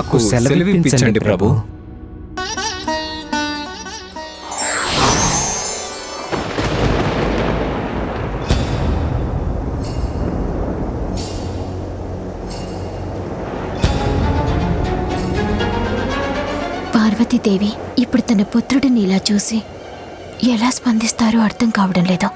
మాకు సెలవిప్పించండి ప్రభు. పార్వతీదేవి ఇప్పుడు తన పుత్రుడిని ఇలా చూసి ఎలా స్పందిస్తారో అర్థం కావడం లేదు.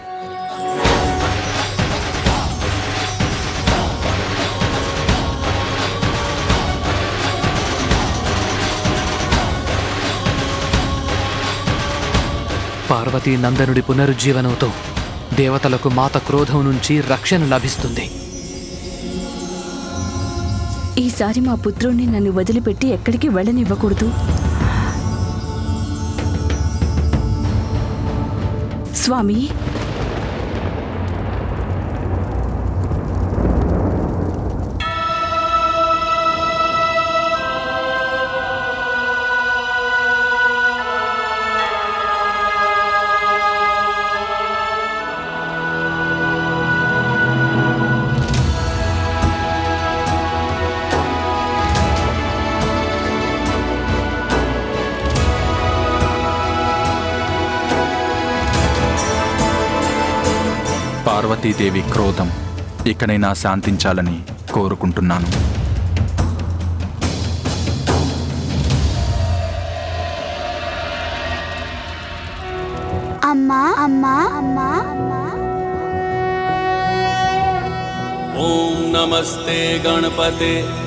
పార్వతీ నందనుడి పునరుజ్జీవనంతో దేవతలకు మాత క్రోధం నుంచి రక్షణ లభిస్తుంది. ఈసారి మా పుత్రుణ్ణి నన్ను వదిలిపెట్టి ఎక్కడికి వెళ్ళనివ్వకూడదు. స్వామి క్రోధం. ఇకనైనా శాంతించాలని కోరుకుంటున్నాను. అమ్మా అమ్మా అమ్మా. ఓం నమస్తే గణపతే.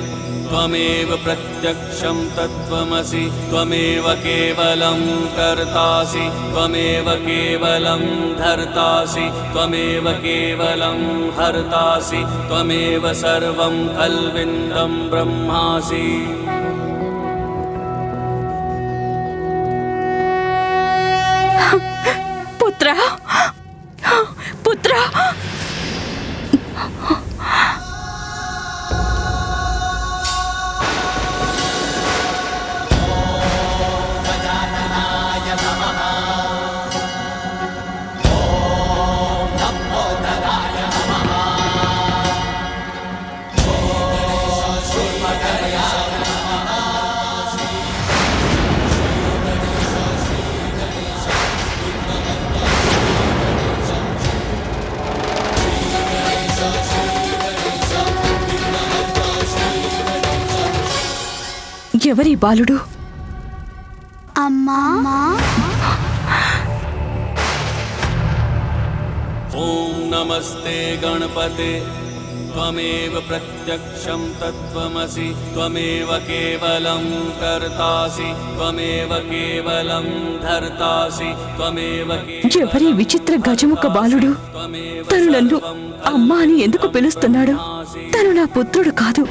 त्वमेव प्रत्यक्षं तत्त्वमसि त्वमेव केवलं कर्तासि त्वमेव केवलं धर्तासि त्वमेव केवलं हर्तासि त्वमेव सर्वं कल्विन्दं ब्रह्मासि ఎవరి బాలుడు? అమ్మా. ఓం నమస్తే గణపతే. త్వమేవ ప్రత్యక్షం తత్వమసి. త్వమేవ కేవలం కర్తాసి త్వమేవ కేవలం ధర్తాసి. త్వమేవ ఎవరి విచిత్ర గజముఖ బాలుడు? తను నన్ను అమ్మ అని ఎందుకు పిలుస్తున్నాడు? తను నా పుత్రుడు కాదు.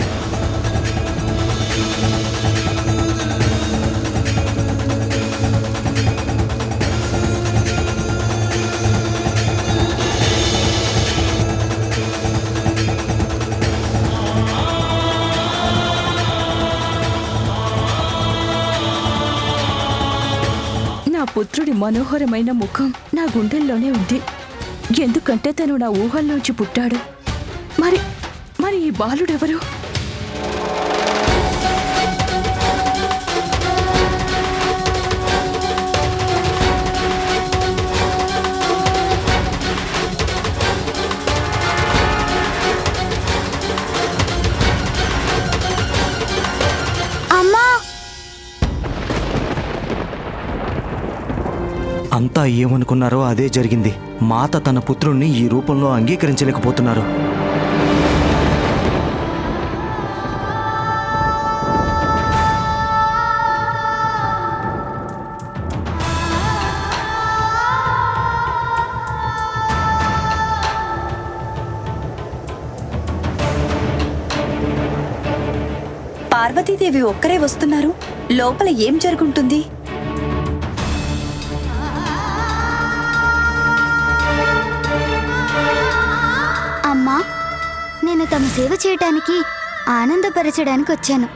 పుత్రుడి మనోహరమైన ముఖం నా గుండెల్లోనే ఉంది. ఎందుకంటే తను నా ఊహల్లోంచి పుట్టాడు. మరి మరి ఈ బాలుడెవరు? అంతా ఏమనుకున్నారో అదే జరిగింది. మాత తన పుత్రుణ్ణి ఈ రూపంలో అంగీకరించలేకపోతున్నారు. పార్వతీదేవి ఒక్కరే వస్తున్నారు. లోపల ఏం జరుగుంటుంది? తమ సేవ చేయటానికి ఆనందపరచడానికి వచ్చాను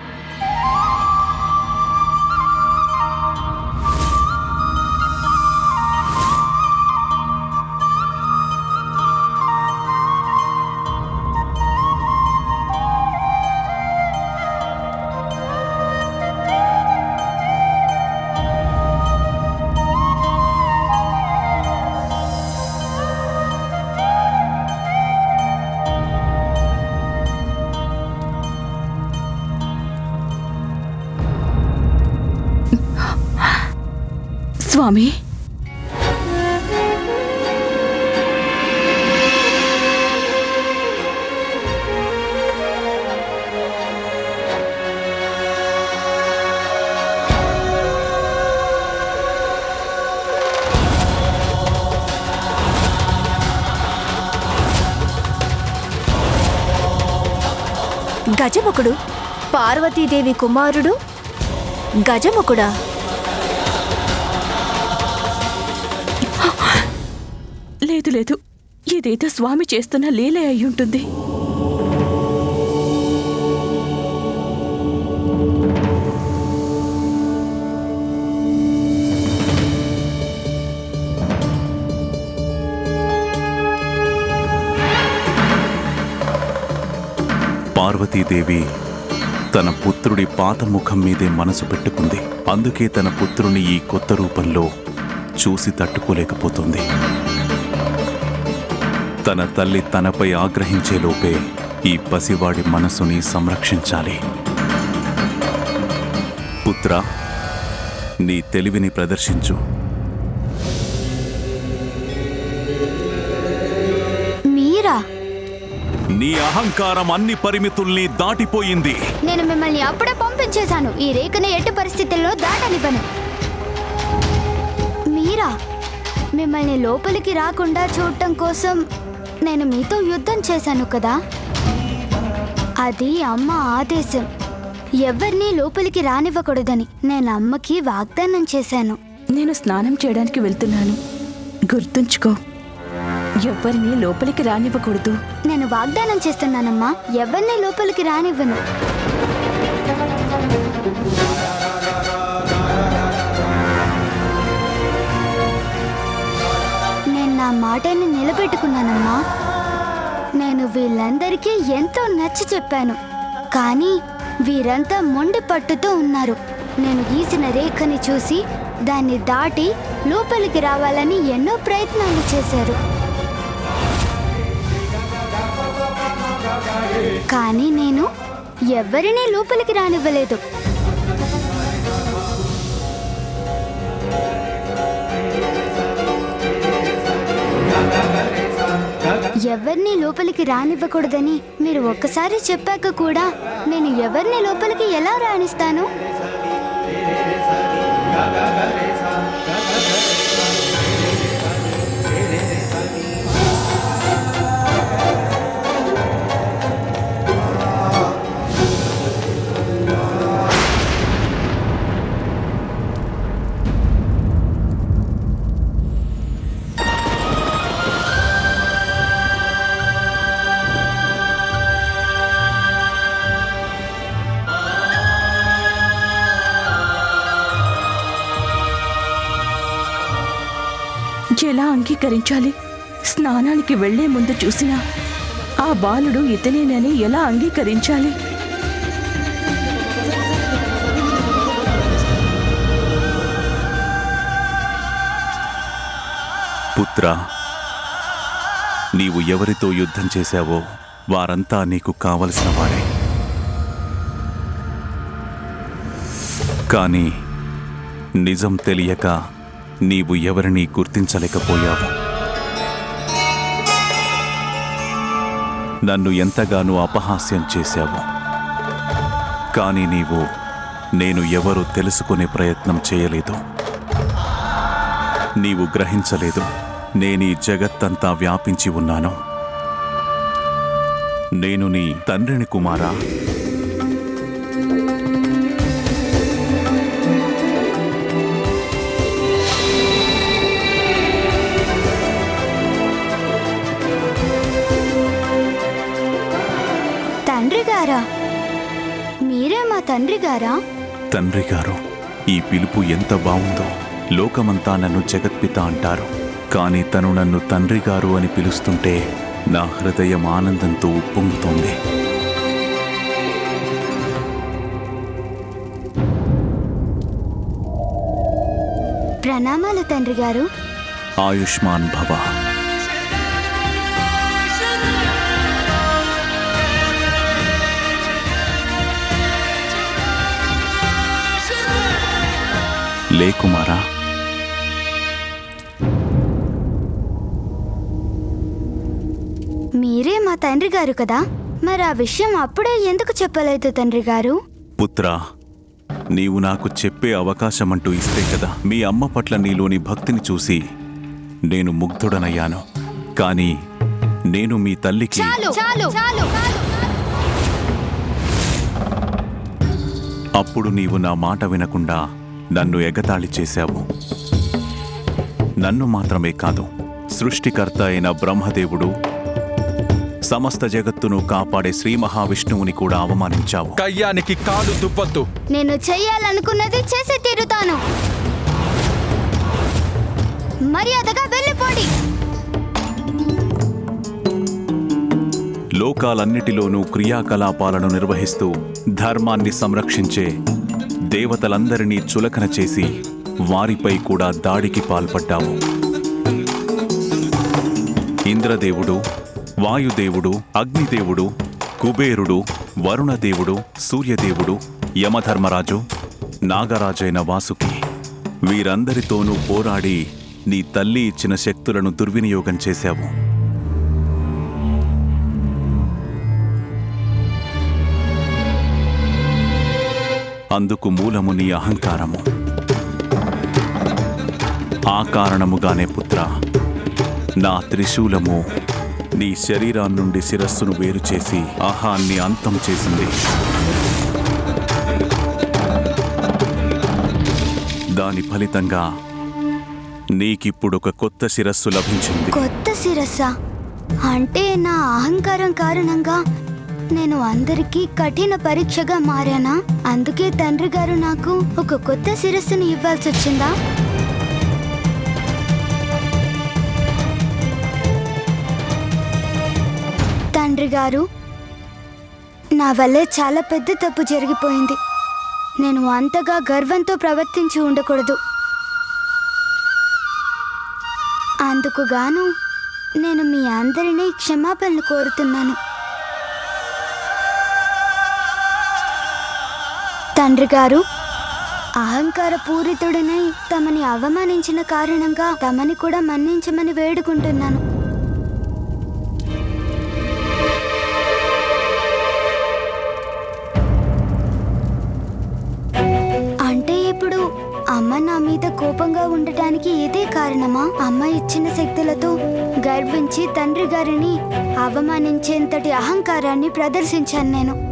స్వామి. గజముఖుడు పార్వతీదేవి కుమారుడు గజముఖుడా లేదు లేదు. ఇదేదో స్వామి చేస్తున్న లీలే అయ్యుంటుంది పార్వతీదేవి తన పుత్రుడి పాత ముఖం మీదే మనసు పెట్టుకుంది. అందుకే తన పుత్రుని ఈ కొత్త రూపంలో చూసి తట్టుకోలేకపోతుంది. తన తల్లి తనపై ఆగ్రహించేలోపే ఈ పసివాడి మనసుని సంరక్షించాలి. పుత్ర నీ తెలివిని ప్రదర్శించు. మీరా? నీ అహంకారం అన్ని పరిమితుల్ని దాటిపోయింది. నేను మిమ్మల్ని అప్పుడే పంపించేశాను. ఈ రేఖని ఎట్టి పరిస్థితుల్లో దాటనివ్వను. మీరా మిమ్మల్ని లోపలికి రాకుండా చూడటం కోసం నేను మీతో యుద్ధం చేశాను కదా? అది అమ్మ ఆదేశం. ఎవరినీ లోపలికి రానివ్వకూడదని నేను అమ్మకి వాగ్దానం చేశాను. నేను స్నానం చేయడానికి వెళ్తున్నాను. గుర్తుంచుకో ఎవరిని లోపలికి రానివ్వకూడదు. నేను వాగ్దానం చేస్తున్నానమ్మా ఎవరిని లోపలికి రానివ్వను. నా మాటని నిలబెట్టుకున్నానమ్మా. నేను వీళ్ళందరికీ ఎంతో నచ్చి చెప్పాను. కానీ వీరంతా మొండి పట్టుతో ఉన్నారు. నేను గీసిన రేఖని చూసి దాన్ని దాటి లోపలికి రావాలని ఎన్నో ప్రయత్నాలు చేశారు. కానీ నేను ఎవరినీ లోపలికి రానివ్వలేదు. ఎవరిని లోపలికి రానివ్వకూడదని మీరు ఒక్కసారి చెప్పాక కూడా నేను ఎవరిని లోపలికి ఎలా రాణిస్తాను? ఎలా అంగీకరించాలి? స్నానానికి వెళ్ళే ముందు చూసినా ఆ బాలుడు ఇతనేనని ఎలా అంగీకరించాలి? పుత్ర నీవు ఎవరితో యుద్ధం చేశావో వారంతా నీకు కావలసిన వారే. కానీ నిజం తెలియక నీవు ఎవరిని గుర్తించలేకపోయావు? నన్ను ఎంతగానో అపహాస్యం చేశావు. కానీ నీవు నేను ఎవరో తెలుసుకునే ప్రయత్నం చేయలేదు. నీవు గ్రహించలేదు. నేనీ జగత్తంతా వ్యాపించి ఉన్నాను. నేను నీ తండ్రిని కుమారా. తండ్రి గారా? తండ్రి గారు ఈ పిలుపు ఎంత బావుందో లోకమంతా నన్ను జగత్పిత అంటారు. కానీ తను నన్ను తండ్రి గారు అని పిలుస్తుంటే నా హృదయం ఆనందంతో ఉప్పొంగుతోంది. ప్రణామాలు తండ్రి గారు. ఆయుష్మాన్ భవ. లే కుమారా. మీరే మా తండ్రి గారు కదా? మరి ఆ విషయం అప్పుడే ఎందుకు చెప్పలేదు తండ్రి గారు? పుత్ర నీవు నాకు చెప్పే అవకాశం అంటూ ఇస్తే కదా మీ అమ్మ పట్ల నీలోని భక్తిని చూసి నేను ముగ్ధుడనయ్యాను. కానీ నేను మీ తల్లికి అప్పుడు నీవు నా మాట వినకుండా నన్ను ఎగతాళి చేశావు. నన్ను మాత్రమే కాదు సృష్టికర్త అయిన బ్రహ్మదేవుడు సమస్త జగత్తును కాపాడే శ్రీ మహావిష్ణువుని కూడా అవమానించావు. కయ్యానికి కాలు దువ్వద్దు. నేను చెయ్యాలనుకున్నది చేసి తీరుతాను. మర్యాదగా వెళ్ళిపోండి. లోకాలన్నిటిలోనూ క్రియాకలాపాలను నిర్వహిస్తూ ధర్మాన్ని సంరక్షించే దేవతలందరినీ చులకన చేసి వారిపై కూడా దాడికి పాల్పడ్డావు ఇంద్రదేవుడు వాయుదేవుడు అగ్నిదేవుడు కుబేరుడు వరుణదేవుడు సూర్యదేవుడు యమధర్మరాజు నాగరాజైన వాసుకి వీరందరితోనూ పోరాడి నీ తల్లి ఇచ్చిన శక్తులను దుర్వినియోగం చేశావు. అందుకు మూలము నీ అహంకారము. ఆ కారణముగానే పుత్ర నా త్రిశూలము నీ శరీరం నుండి శిరస్సును వేరు చేసి ఆహాన్ని అంతం చేసింది. దాని ఫలితంగా నీకిప్పుడు ఒక కొత్త శిరస్సు లభించింది. కొత్త శిరస్స? అంటే నా అహంకారం కారణంగా నేను అందరికీ కఠిన పరీక్షగా మారానా? అందుకే తండ్రి గారు నాకు ఒక కొత్త శిరస్సుని ఇవ్వాల్సి వచ్చిందా? తండ్రి గారు నా వల్లే చాలా పెద్ద తప్పు జరిగిపోయింది. నేను అంతగా గర్వంతో ప్రవర్తించి ఉండకూడదు. అందుకు గాను నేను మీ అందరినీ క్షమాపణలు కోరుతున్నాను. తండ్రి గారు అహంకార పూరితుడినై తమని అవమానించిన కారణంగా తమని కూడా మన్నించమని వేడుకుంటున్నాను. అంటే ఇప్పుడు అమ్మ నా మీద కోపంగా ఉండటానికి ఇదే కారణమా? అమ్మ ఇచ్చిన శక్తులతో గర్వించి తండ్రి గారిని అవమానించేంతటి అహంకారాన్ని ప్రదర్శించాను నేను.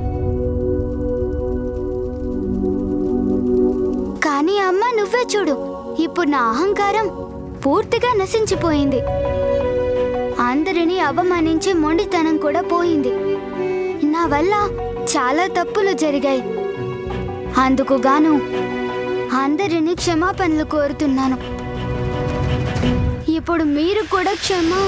ఇంకా చూడు. ఇప్పుడు నా అహంకారం పూర్తిగా నశించిపోయింది. అందరినీ అవమానించే మొండితనం కూడా పోయింది. నా వల్ల చాలా తప్పులు జరిగాయి. అందుకు గాను అందరినీ క్షమాపణలు కోరుతున్నాను. ఇప్పుడు మీరు కూడా క్షమా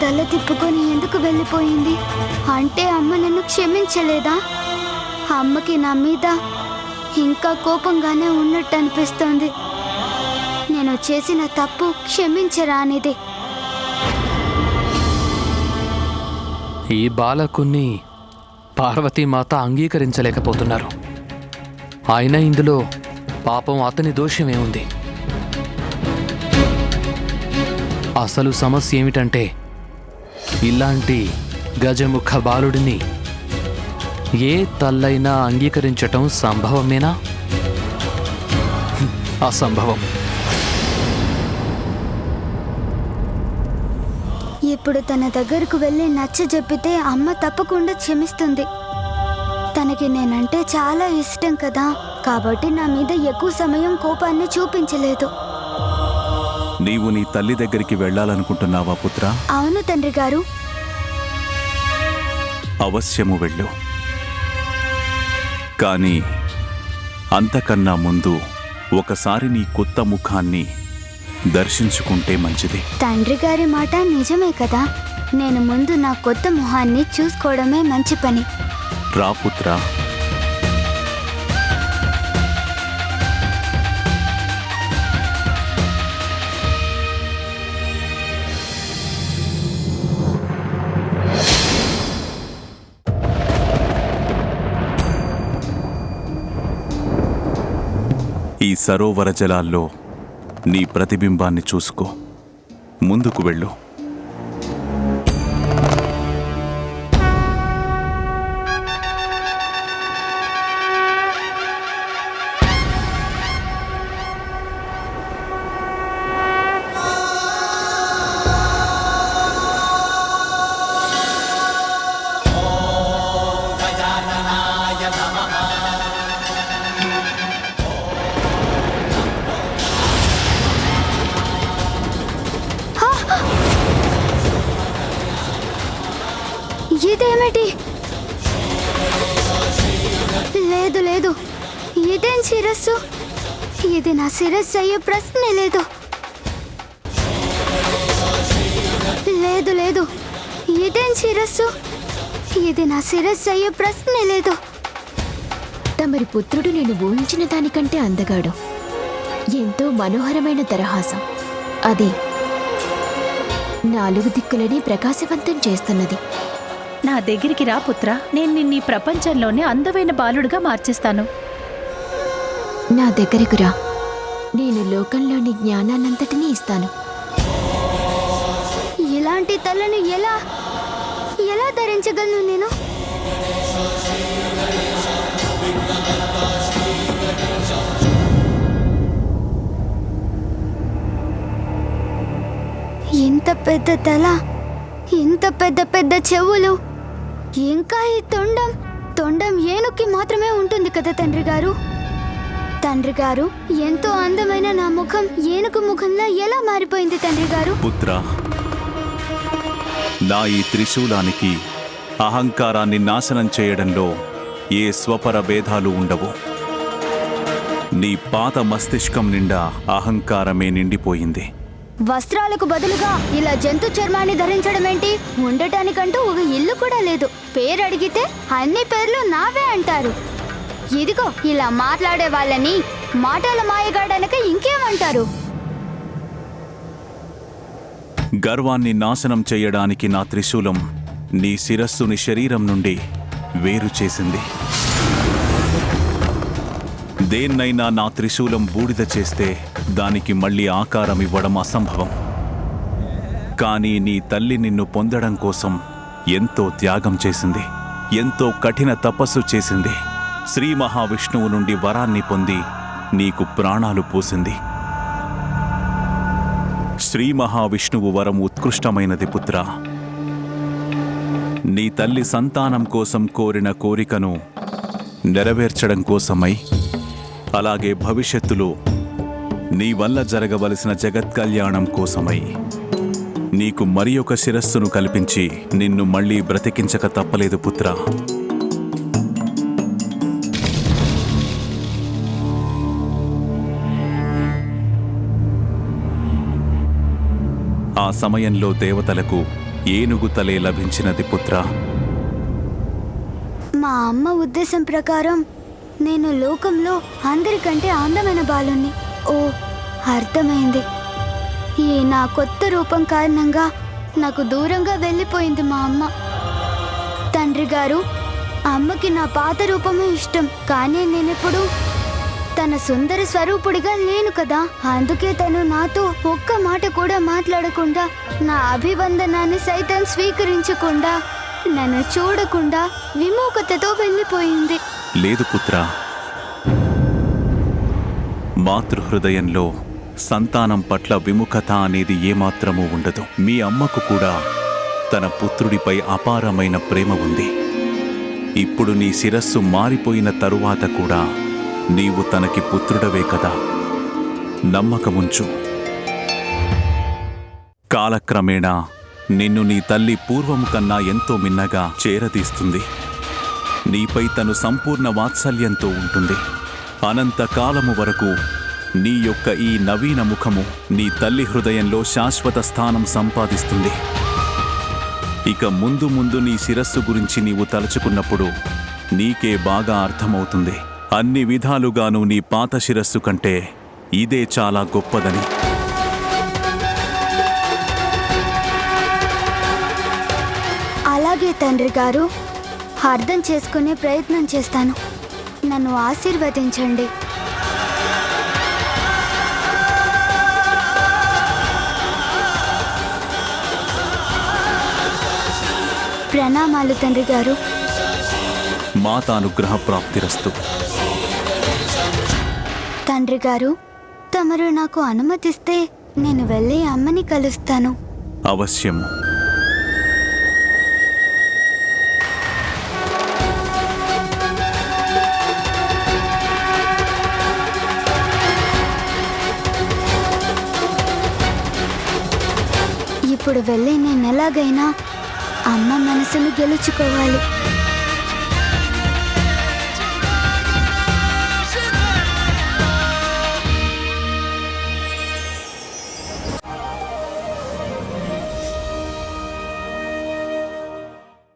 తల తిప్పుకొని ఎందుకు వెళ్ళిపోయింది? అంటే అమ్మ నన్ను క్షమించలేదా? అమ్మకి నా మీద ఇంకా కోపంగానే ఉన్నట్టు అనిపిస్తోంది నేను చేసిన తప్పు క్షమించరానిది. ఈ బాలకుణ్ణి పార్వతీమాత అంగీకరించలేకపోతున్నారు. అయినా ఇందులో పాపం అతని దోషమే ఉంది అసలు సమస్య ఏమిటంటే ఇలాంటి గజముఖ బాలుడిని ఏ తల్లైనా అంగీకరించటం సంభవమేనా? అసంభవం. ఇప్పుడు తన దగ్గరకు వెళ్ళి నచ్చ చెప్పితే అమ్మ తప్పకుండా క్షమిస్తుంది. తనకి నేనంటే చాలా ఇష్టం కదా. కాబట్టి నా మీద ఎక్కువ సమయం కోపాన్ని చూపించలేదు. నీవు నీ తల్లి దగ్గరికి వెళ్ళాలనుకుంటున్నావా పుత్ర? అవును తండ్రి గారు. అవశ్యము వెళ్ళు. కానీ అంతకన్నా ముందు ఒకసారి నీ కొత్త ముఖాన్ని దర్శించుకుంటే మంచిది. తండ్రి గారి మాట నిజమే కదా? నేను ముందు నా కొత్త మొహాన్ని చూసుకోవడమే మంచి పని. రా సరోవర జలాల్లో నీ ప్రతిబింబాన్ని చూసుకో. ముందుకు వెళ్ళు. ఇదేమిటి లేదు లేదు. ఇదేం శిరస్సు? ఇది నా శిరస్సు అయ్యే ప్రశ్నే లేదు. లేదు లేదు. ఇదేం శిరస్సు? ఇది నా శిరస్సు అయ్యే ప్రశ్నే లేదు. తమరి పుత్రుడు నేను ఊహించిన దానికంటే అందగాడు. ఎంతో మనోహరమైన తరహాసం. అదే నాలుగు దిక్కులని ప్రకాశవంతం చేస్తున్నది. నా దగ్గరికి రా పుత్ర. నేను నిన్ను ప్రపంచంలోనే అందమైన బాలుడుగా మార్చేస్తాను. నా దగ్గరకు రా. నేను లోకంలోని జ్ఞానాన్నంతటినీ ఇస్తాను. ఇలాంటి తలను ఎలా ఎలా ధరించగలను నేను? ఇంత పెద్ద తల ఇంత పెద్ద పెద్ద చెవులు ఇంకా ఈ తొండం? తొండం ఏనుక్కి మాత్రమే ఉంటుంది కదా తండ్రి గారు? తండ్రి గారు ఎంతో అందమైన నా ముఖం ఏనుగు ముఖంలా ఎలా మారిపోయింది తండ్రి గారు? పుత్ర నా ఈ త్రిశూలానికి అహంకారాన్ని నాశనం చేయడంలో ఏ స్వపర భేదాలు ఉండవు. నీ పాత మస్తిష్కం నిండా అహంకారమే నిండిపోయింది. వస్త్రాలకు బదులుగా ఇలా జంతు చర్మాన్ని ధరించడం ఏంటి ఉండటానికంటూ ఒక ఇల్లు కూడా లేదు. పేరు అడిగితే అన్ని పేర్లు నావే అంటారు. ఇదిగో ఇలా మాట్లాడే వాళ్ళని మాటల మాయగాడనక ఇంకేమంటారు? గర్వాన్ని నాశనం చేయడానికి నా త్రిశూలం నీ శిరస్సుని శరీరం నుండి వేరు చేసింది. దేన్నైనా నా త్రిశూలం బూడిద చేస్తే దానికి మళ్ళీ ఆకారం ఇవ్వడం అసంభవం. కానీ నీ తల్లి నిన్ను పొందడం కోసం ఎంతో త్యాగం చేసింది. ఎంతో కఠిన తపస్సు చేసింది. శ్రీ మహావిష్ణువు నుండి వరాన్ని పొంది నీకు ప్రాణాలు పోసింది. శ్రీ మహావిష్ణువు వరం ఉత్కృష్టమైనది పుత్ర. నీ తల్లి సంతానం కోసం కోరిన కోరికను నెరవేర్చడం కోసమై అలాగే భవిష్యత్తులో నీ వల్ల జరగవలసిన జగత్ కళ్యాణం కోసమై. నీకు మరి ఒక శిరస్సును కల్పించి నిన్ను మళ్ళీ బ్రతికించక తప్పలేదు పుత్ర. ఆ సమయంలో దేవతలకు ఏనుగు తలే లభించినది పుత్ర. మా అమ్మ ఉద్దేశం ప్రకారం నేను లోకంలో అందరికంటే అందమైన బాలుణ్ణి. ఓ అర్థమైంది. ఈ నా కొత్త రూపం కారణంగా నాకు దూరంగా వెళ్ళిపోయింది మా అమ్మ. తండ్రి గారు అమ్మకి నా పాత రూపమే ఇష్టం. కానీ నేనెప్పుడు తన సుందర స్వరూపుడిగా లేను కదా. అందుకే తను నాతో ఒక్క మాట కూడా మాట్లాడకుండా నా అభివందనాన్ని సైతం స్వీకరించకుండా నన్ను చూడకుండా విముఖతతో వెళ్ళిపోయింది. లేదు పుత్రా మాతృహృదయంలో సంతానం పట్ల విముఖత అనేది ఏమాత్రమూ ఉండదు. మీ అమ్మకు కూడా తన పుత్రుడిపై అపారమైన ప్రేమ ఉంది. ఇప్పుడు నీ శిరస్సు మారిపోయిన తరువాత కూడా నీవు తనకి పుత్రుడవే కదా. నమ్మకముంచు. కాలక్రమేణా నిన్ను నీ తల్లి పూర్వము కన్నా ఎంతో మిన్నగా చేరదీస్తుంది. నీపై తను సంపూర్ణ వాత్సల్యంతో ఉంటుంది. అనంత కాలము వరకు నీ యొక్క ఈ నవీన ముఖము నీ తల్లి హృదయంలో శాశ్వత స్థానం సంపాదిస్తుంది. ఇక ముందు ముందు నీ శిరస్సు గురించి నీవు తలుచుకున్నప్పుడు నీకే బాగా అర్థమవుతుంది. అన్ని విధాలుగాను నీ పాత శిరస్సు కంటే ఇదే చాలా గొప్పదని. అలాగే తండ్రి గారు అర్థం చేసుకునే ప్రయత్నం చేస్తాను. నన్ను ఆశీర్వదించండి. ప్రణామాలు తండ్రి గారు. మాత అనుగ్రహ ప్రాప్తిరస్తు తండ్రి గారు తమరు నాకు అనుమతిస్తే నేను వెళ్ళి అమ్మని కలుస్తాను. అవశ్యము. ఇప్పుడు వెళ్ళి నేను ఎలాగైనా అమ్మ మనసును గెలుచుకోవాలి.